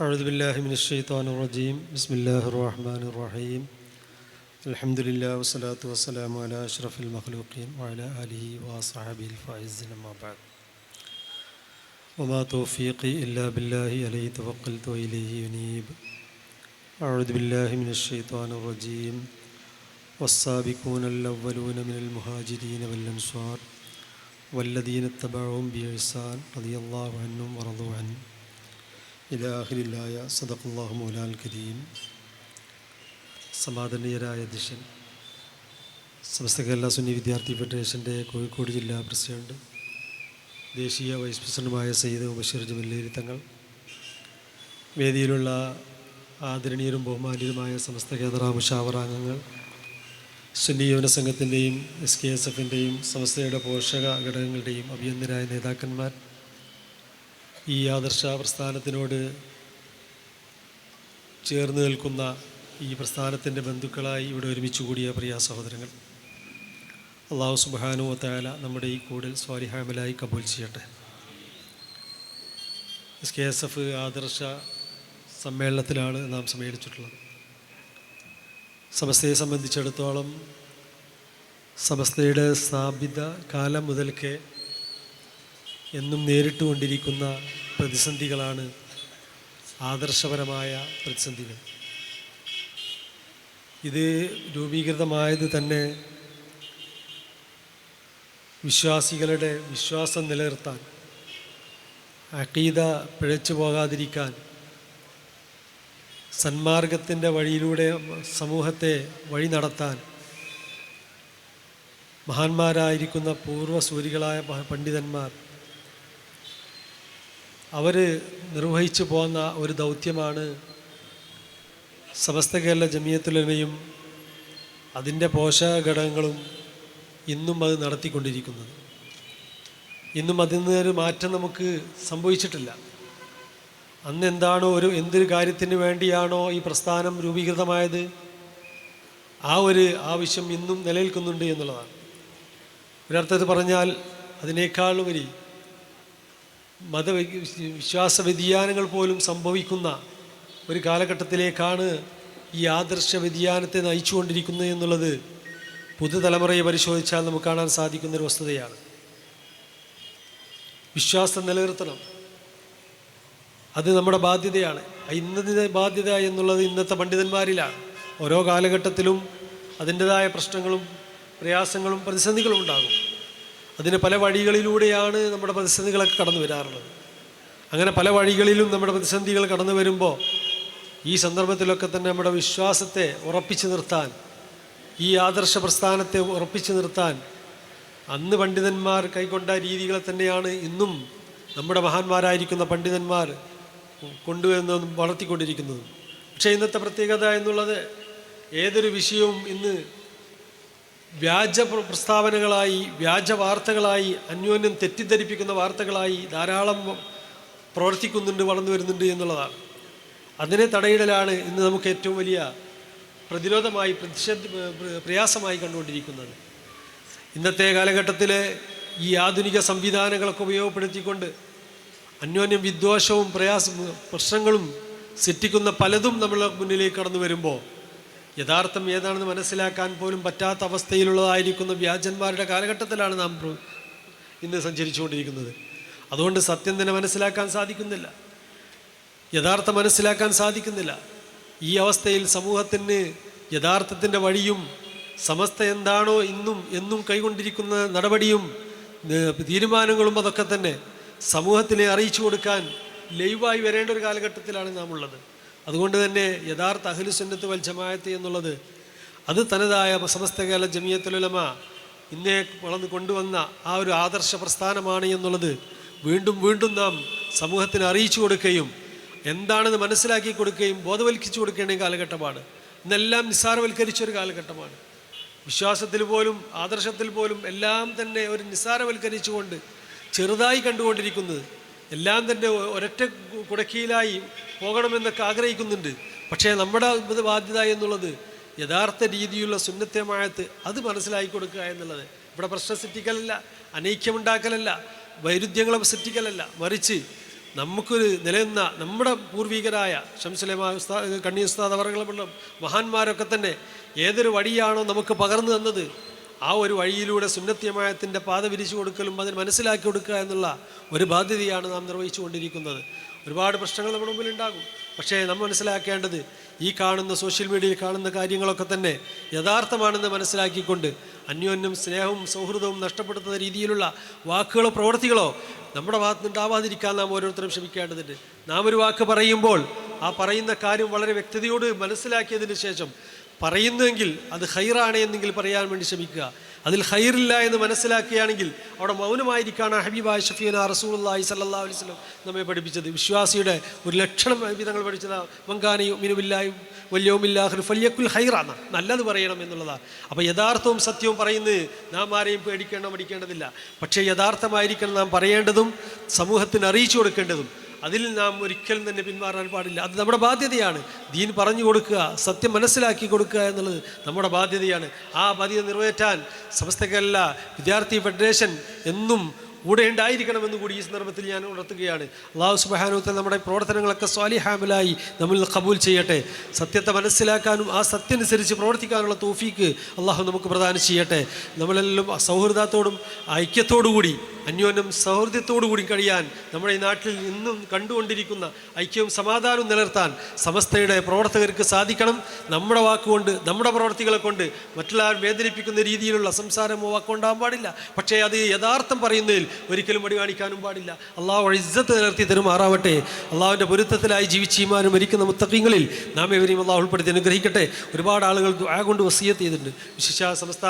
أعوذ بالله من الشيطان الرجيم. بسم الله الرحمن الرحيم. الحمد لله والصلاة والسلام على أشرف المخلوقين وعلى آله وصحبه الفائزين أما بعد. وما توفيقي إلا بالله عليه توكلت وإليه ينيب. أعوذ بالله من الشيطان الرجيم. والسابقون الأولون من المهاجرين والأنصار والذين اتبعهم بإحسان رضي الله عنهم ورضوا عنه. ഇലാഹിലായ സദക്കുല്ലാഹു മൗലാൽ കരീം. സമാദനീയരായ അധ്യക്ഷൻ സമസ്ത കേരള സുന്നി വിദ്യാർത്ഥി ഫെഡറേഷന്റെ കോഴിക്കോട് ജില്ലാ പ്രസിഡന്റ് ദേശീയ വൈസ് പ്രസിഡന്റുമായ സയ്യിദ് ബഷീർ ജമല്ലേരി തങ്ങൾ വേദിയിലുള്ള ആദരണീയരും ബഹുമാനീയരുമായ സമസ്ത കേന്ദ്ര മുഷാവറാംഗങ്ങൾ സുന്നി യുവന സംഘത്തിന്റെയും എസ് കെ എസ് എഫിന്റെയും സമസ്തയുടെ പോഷക ഘടകങ്ങളുടെയും അഭിയന്തരായ നേതാക്കന്മാർ ഈ ആദർശ പ്രസ്ഥാനത്തിനോട് ചേർന്ന് നിൽക്കുന്ന ഈ പ്രസ്ഥാനത്തിന്റെ ബന്ധുക്കളായി ഇവിടെ ഒരുമിച്ച് കൂടിയ പ്രിയ സഹോദരങ്ങൾ അള്ളാഹു സുബാനു വത്തായാല നമ്മുടെ ഈ കൂടിൽ സ്വാലിഹാമലായി കബൂൽ ചെയ്യട്ടെ. എസ് കെ എസ് എഫ് ആദർശ സമ്മേളനത്തിലാണ് നാം സമ്മേളിച്ചിട്ടുള്ളത് സമസ്തയെ സംബന്ധിച്ചിടത്തോളം സമസ്തയുടെ സ്ഥാപിത കാലം മുതൽക്കേ എന്നും നേരിട്ടുകൊണ്ടിരിക്കുന്ന പ്രതിസന്ധികളാണ് ആദർശപരമായ പ്രതിസന്ധികൾ. ഇത് രൂപീകൃതമായത് തന്നെ വിശ്വാസികളുടെ വിശ്വാസം നിലനിർത്താൻ അക്കീത പിഴച്ചു പോകാതിരിക്കാൻ സന്മാർഗത്തിന്റെ വഴിയിലൂടെ സമൂഹത്തെ വഴി നടത്താൻ മഹാന്മാരായിരിക്കുന്ന പൂർവസൂരികളായ പണ്ഡിതന്മാർ അവർ നിർവഹിച്ചു പോകുന്ന ഒരു ദൗത്യമാണ് സമസ്ത കേരള ജമിയത്തുലമയും അതിന്റെ പോഷക ഘടകങ്ങളും ഇന്നും അത് നടത്തിക്കൊണ്ടിരിക്കുന്നത്. ഇന്നും അതിൽ നിന്നൊരു മാറ്റം നമുക്ക് സംഭവിച്ചിട്ടില്ല. അന്ന് എന്താണോ ഒരു എന്തൊരു കാര്യത്തിന് വേണ്ടിയാണോ ഈ പ്രസ്ഥാനം രൂപീകൃതമായത്? ആ ഒരു ആവശ്യം ഇന്നും നിലനിൽക്കുന്നുണ്ട് എന്നുള്ളതാണ്. ഒരർത്ഥത്തിൽ പറഞ്ഞാൽ അതിനേക്കാൾ ഉപരി മത വിശ്വാസ വ്യതിയാനങ്ങൾ പോലും സംഭവിക്കുന്ന ഒരു കാലഘട്ടത്തിലേക്കാണ് ഈ ആദർശ വ്യതിയാനത്തെ നയിച്ചുകൊണ്ടിരിക്കുന്നത് എന്നുള്ളത് പുതുതലമുറയെ പരിശോധിച്ചാൽ നമുക്ക് കാണാൻ സാധിക്കുന്ന ഒരു വസ്തുതയാണ്. വിശ്വാസം നിലനിർത്തണം. അത് നമ്മുടെ ബാധ്യതയാണ്. ഇന്നത്തെ ബാധ്യത എന്നുള്ളത് ഇന്നത്തെ പണ്ഡിതന്മാരിലാണ്. ഓരോ കാലഘട്ടത്തിലും അതിന്റെതായ പ്രശ്നങ്ങളും പ്രയാസങ്ങളും പ്രതിസന്ധികളും ഉണ്ടാകും. അതിന് പല വഴികളിലൂടെയാണ് നമ്മുടെ പ്രതിസന്ധികളൊക്കെ കടന്നു വരാറുള്ളത്. അങ്ങനെ പല വഴികളിലും നമ്മുടെ പ്രതിസന്ധികൾ കടന്നു വരുമ്പോൾ ഈ സന്ദർഭത്തിലൊക്കെ തന്നെ നമ്മുടെ വിശ്വാസത്തെ ഉറപ്പിച്ചു നിർത്താൻ ഈ ആദർശ പ്രസ്ഥാനത്തെ ഉറപ്പിച്ചു നിർത്താൻ അന്ന് പണ്ഡിതന്മാർ കൈക്കൊണ്ട രീതികളെ തന്നെയാണ് ഇന്നും നമ്മുടെ മഹാന്മാരായിരിക്കുന്ന പണ്ഡിതന്മാർ കൊണ്ടുവരുന്നതും വളർത്തിക്കൊണ്ടിരിക്കുന്നതും. പക്ഷേ ഇന്നത്തെ പ്രത്യേകത എന്നുള്ളത് ഏതൊരു വിഷയവും ഇന്ന് വ്യാജ പ്രസ്താവനകളായി വ്യാജ വാർത്തകളായി അന്യോന്യം തെറ്റിദ്ധരിപ്പിക്കുന്ന വാർത്തകളായി ധാരാളം പ്രവർത്തിക്കുന്നുണ്ട് വളർന്നു വരുന്നുണ്ട് എന്നുള്ളതാണ്. അതിനെ തടയിടലാണ് ഇന്ന് നമുക്ക് ഏറ്റവും വലിയ പ്രതിരോധമായി പ്രതിഷേധ പ്രയാസമായി കണ്ടുകൊണ്ടിരിക്കുന്നത്. ഇന്നത്തെ കാലഘട്ടത്തിൽ ഈ ആധുനിക സംവിധാനങ്ങളൊക്കെ ഉപയോഗപ്പെടുത്തിക്കൊണ്ട് അന്യോന്യം വിദ്വേഷവും പ്രയാസ പ്രശ്നങ്ങളും സൃഷ്ടിക്കുന്ന പലതും നമ്മളെ മുന്നിലേക്ക് കടന്നു വരുമ്പോൾ യഥാർത്ഥം ഏതാണെന്ന് മനസ്സിലാക്കാൻ പോലും പറ്റാത്ത അവസ്ഥയിലുള്ളതായിരിക്കുന്ന വ്യാജന്മാരുടെ കാലഘട്ടത്തിലാണ് നാം ഇന്ന് സഞ്ചരിച്ചുകൊണ്ടിരിക്കുന്നത്. അതുകൊണ്ട് സത്യം തന്നെ മനസ്സിലാക്കാൻ സാധിക്കുന്നില്ല. യഥാർത്ഥം മനസ്സിലാക്കാൻ സാധിക്കുന്നില്ല. ഈ അവസ്ഥയിൽ സമൂഹത്തിന് യഥാർത്ഥത്തിന്റെ വഴിയും സമസ്ത എന്താണോ ഇന്നും എന്നും കൈകൊണ്ടിരിക്കുന്ന നടപടിയും തീരുമാനങ്ങളും അതൊക്കെ തന്നെ സമൂഹത്തിനെ അറിയിച്ചു കൊടുക്കാൻ ലൈവായി വരേണ്ട ഒരു കാലഘട്ടത്തിലാണ് നാം ഉള്ളത്. അതുകൊണ്ട് തന്നെ യഥാർത്ഥ അഖിലുസുന്നത്ത് വൽ ജമായത്ത് എന്നുള്ളത് അത് തനതായ സമസ്ത കേരള ജമിയത്തുലമ ഇന്നേ വളർന്നു കൊണ്ടുവന്ന ആ ഒരു ആദർശ പ്രസ്ഥാനമാണ് എന്നുള്ളത് വീണ്ടും വീണ്ടും നാം സമൂഹത്തിന് അറിയിച്ചു കൊടുക്കുകയും എന്താണെന്ന് മനസ്സിലാക്കി കൊടുക്കുകയും ബോധവൽക്കിച്ചു കൊടുക്കേണ്ട കാലഘട്ടമാണ്. ഇന്നെല്ലാം നിസ്സാരവൽക്കരിച്ച ഒരു കാലഘട്ടമാണ്. വിശ്വാസത്തിൽ പോലും ആദർശത്തിൽ പോലും എല്ലാം തന്നെ ഒരു നിസ്സാരവൽക്കരിച്ചുകൊണ്ട് ചെറുതായി കണ്ടുകൊണ്ടിരിക്കുന്നത് എല്ലാം തന്നെ ഒരൊറ്റ കുടക്കീലായി പോകണമെന്നൊക്കെ ആഗ്രഹിക്കുന്നുണ്ട്. പക്ഷേ നമ്മുടെ ബാധ്യത എന്നുള്ളത് യഥാർത്ഥ രീതിയിലുള്ള സുന്നത്യമായത്ത് അത് മനസ്സിലാക്കി കൊടുക്കുക എന്നുള്ളത്. ഇവിടെ പ്രശ്നം സൃഷ്ടിക്കലല്ല അനൈക്യമുണ്ടാക്കലല്ല വൈരുദ്ധ്യങ്ങളെ സൃഷ്ടിക്കലല്ല. മറിച്ച് നമുക്കൊരു നിലനിന്ന നമ്മുടെ പൂർവികരായ ഷംസുലമ കണ്ണി ഉസ്താദ് അവർ മഹാന്മാരൊക്കെ തന്നെ ഏതൊരു വഴിയാണോ നമുക്ക് പകർന്നു തന്നത് ആ ഒരു വഴിയിലൂടെ സുന്നത്യമായത്തിന്റെ പാത വിരിച്ചു കൊടുക്കലും അതിന് മനസ്സിലാക്കി കൊടുക്കുക എന്നുള്ള ഒരു ബാധ്യതയാണ് നാം നിർവഹിച്ചു കൊണ്ടിരിക്കുന്നത് ഒരുപാട് പ്രശ്നങ്ങൾ നമ്മുടെ മുമ്പിൽ ഉണ്ടാകും. പക്ഷേ നമ്മൾ മനസ്സിലാക്കേണ്ടത് ഈ കാണുന്ന സോഷ്യൽ മീഡിയയിൽ കാണുന്ന കാര്യങ്ങളൊക്കെ തന്നെ യഥാർത്ഥമാണെന്ന് മനസ്സിലാക്കിക്കൊണ്ട് അന്യോന്യം സ്നേഹവും സൗഹൃദവും നഷ്ടപ്പെടുത്തുന്ന രീതിയിലുള്ള വാക്കുകളോ പ്രവൃത്തികളോ നമ്മുടെ ഭാഗത്ത് ഉണ്ടാവാതിരിക്കാൻ നാം ഓരോരുത്തരും ശ്രമിക്കേണ്ടതുണ്ട്. നാം ഒരു വാക്ക് പറയുമ്പോൾ ആ പറയുന്ന കാര്യം വളരെ വ്യക്തതയോട് മനസ്സിലാക്കിയതിന് ശേഷം പറയുന്നുവെങ്കിൽ അത് ഹൈറാണ് എന്നെങ്കിൽ പറയാൻ വേണ്ടി ശ്രമിക്കുക. അതിൽ ഹൈറില്ല എന്ന് മനസ്സിലാക്കുകയാണെങ്കിൽ അവിടെ മൗനമായിരിക്കാണ് ഹബീബായ് ഷഫീന റസൂലി സല്ലാ അലൈഹി സ്വലം നമ്മെ പഠിപ്പിച്ചത്. വിശ്വാസിയുടെ ഒരു ലക്ഷണം വിധങ്ങൾ പഠിച്ചത്. മങ്കാനയും മിനുമില്ലായും വല്യവുമില്ലാഹു ഫല്യക്കുൽ ഹൈറാണ് നല്ലത് പറയണം എന്നുള്ളതാണ് അപ്പോൾ യഥാർത്ഥവും സത്യവും പറയുന്നത് നാം ആരെയും പേടിക്കേണ്ട പഠിക്കേണ്ടതില്ല പക്ഷേ യഥാർത്ഥമായിരിക്കണം നാം പറയേണ്ടതും സമൂഹത്തിന് അറിയിച്ചു കൊടുക്കേണ്ടതും അതിൽ നാം ഒരിക്കലും തന്നെ പിന്മാറാൻ പാടില്ല. അത് നമ്മുടെ ബാധ്യതയാണ്. ദീൻ പറഞ്ഞു കൊടുക്കുക സത്യം മനസ്സിലാക്കി കൊടുക്കുക എന്നുള്ളത് നമ്മുടെ ബാധ്യതയാണ്. ആ ബാധ്യത നിറവേറ്റാൻ സമസ്തകല്ല വിദ്യാർത്ഥി ഫെഡറേഷൻ എന്നും കൂടെ ഉണ്ടായിരിക്കണമെന്ന് കൂടി ഈ സന്ദർഭത്തിൽ ഞാൻ ഉണർത്തുകയാണ്. അള്ളാഹു സുബാനുത്തെ നമ്മുടെ പ്രവർത്തനങ്ങളൊക്കെ സ്വാലിഹാമിലായി നമ്മൾ കബൂൽ ചെയ്യട്ടെ. സത്യത്തെ മനസ്സിലാക്കാനും ആ സത്യനുസരിച്ച് പ്രവർത്തിക്കാനുള്ള തോഫീക്ക് അള്ളാഹു നമുക്ക് പ്രദാനം ചെയ്യട്ടെ. നമ്മളെല്ലാം സൗഹൃദത്തോടും ഐക്യത്തോടുകൂടി അന്യോന്യം സൗഹൃദത്തോടു കൂടി കഴിയാൻ നമ്മുടെ ഈ നാട്ടിൽ ഇന്നും കണ്ടുകൊണ്ടിരിക്കുന്ന ഐക്യവും സമാധാനവും നിലനിർത്താൻ സമസ്തയുടെ പ്രവർത്തകർക്ക് സാധിക്കണം. നമ്മുടെ വാക്കുകൊണ്ട് നമ്മുടെ പ്രവർത്തികളെ കൊണ്ട് മറ്റുള്ളവർ വേദനിപ്പിക്കുന്ന രീതിയിലുള്ള സംസാരമോ വാക്കുണ്ടാകാൻ പാടില്ല. പക്ഷേ അത് യഥാർത്ഥം പറയുന്നതിൽ ഒരിക്കലും മടി കാണിക്കാനും പാടില്ല. അള്ളാഹു ഇജ്ജത്ത് നിലർത്തി തരുമാറാവട്ടെ അള്ളാഹുവിന്റെ പൊരുത്തത്തിലായി ജീവിച്ചീമാനും മരിക്കുന്ന മുത്തക്കിങ്ങളിൽ നാം ഇവരെയും അള്ളാഹു ഉൾപ്പെടുത്തി അനുഗ്രഹിക്കട്ടെ. ഒരുപാട് ആളുകൾ ആ കൊണ്ട് വസീയത്ത് ചെയ്തിട്ടുണ്ട്. വിശിഷ സംസ്ഥ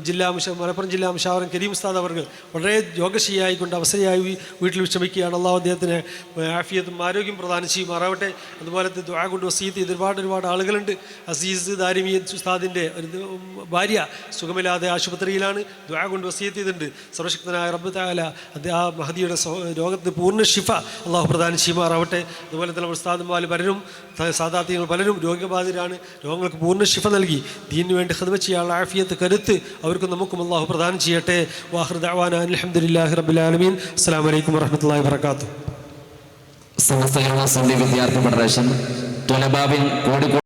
ജില്ലാ മലപ്പുറം ജില്ലാ മുഷാവരം കരീം ഉസ്താദ് അവർ വളരെ യോഗശിയായിക്കൊണ്ട് അവസരയായി വീ- വീട്ടിൽ വിശ്രമിക്കുകയാണ്. അള്ളാഹു അദ്ദേഹത്തിന് ആഫിയത്തും ആരോഗ്യം പ്രദാനം ചെയ്യുമാറാവട്ടെ അതുപോലെ ദുആ കൊണ്ട് വസീത്ത് ചെയ്ത് ഒരുപാട് ഒരുപാട് ആളുകളുണ്ട്. അസീസ് ദാരിമിയ ഉസ്താദിന്റെ ഭാര്യ സുഖമില്ലാതെ ആശുപത്രിയിലാണ്. ദുആ കൊണ്ട് വസീത്ത് ചെയ്തിട്ടുണ്ട്. സർവശക്തനായ റബ്ബ് താല അത് ആ മഹദിയുടെ രോഗത്തിന് പൂർണ ശിഫ അള്ളാഹു പ്രദാനം ചെയ്യുമാറാവട്ടെ. അതുപോലെ തന്നെ ഉസ്താദന്മാർ പലരും സാധാർത്ഥ്യങ്ങൾ പലരും രോഗബാധിതരാണ്. രോഗങ്ങൾക്ക് പൂർണ ശിഫ നൽകി ദീനു വേണ്ടി ഹൃദവ ചെയ്യാനുള്ള ആഫിയത്ത് കരുത്ത് അവർക്ക് നമുക്കും അള്ളാഹു പ്രധാനം ചെയ്യട്ടെ. വാഹൃദാൻ അലഹമുല്ലാഹി റബുലാലമീൻ അസ്സാം വലൈക്കും വർഹമത്തല്ലാ വാത്തു സമസ്ത കേരള സന്ധി വിദ്യാർത്ഥി ഫെഡറേഷൻ തുലബാബിൻ കോഴിക്കോട്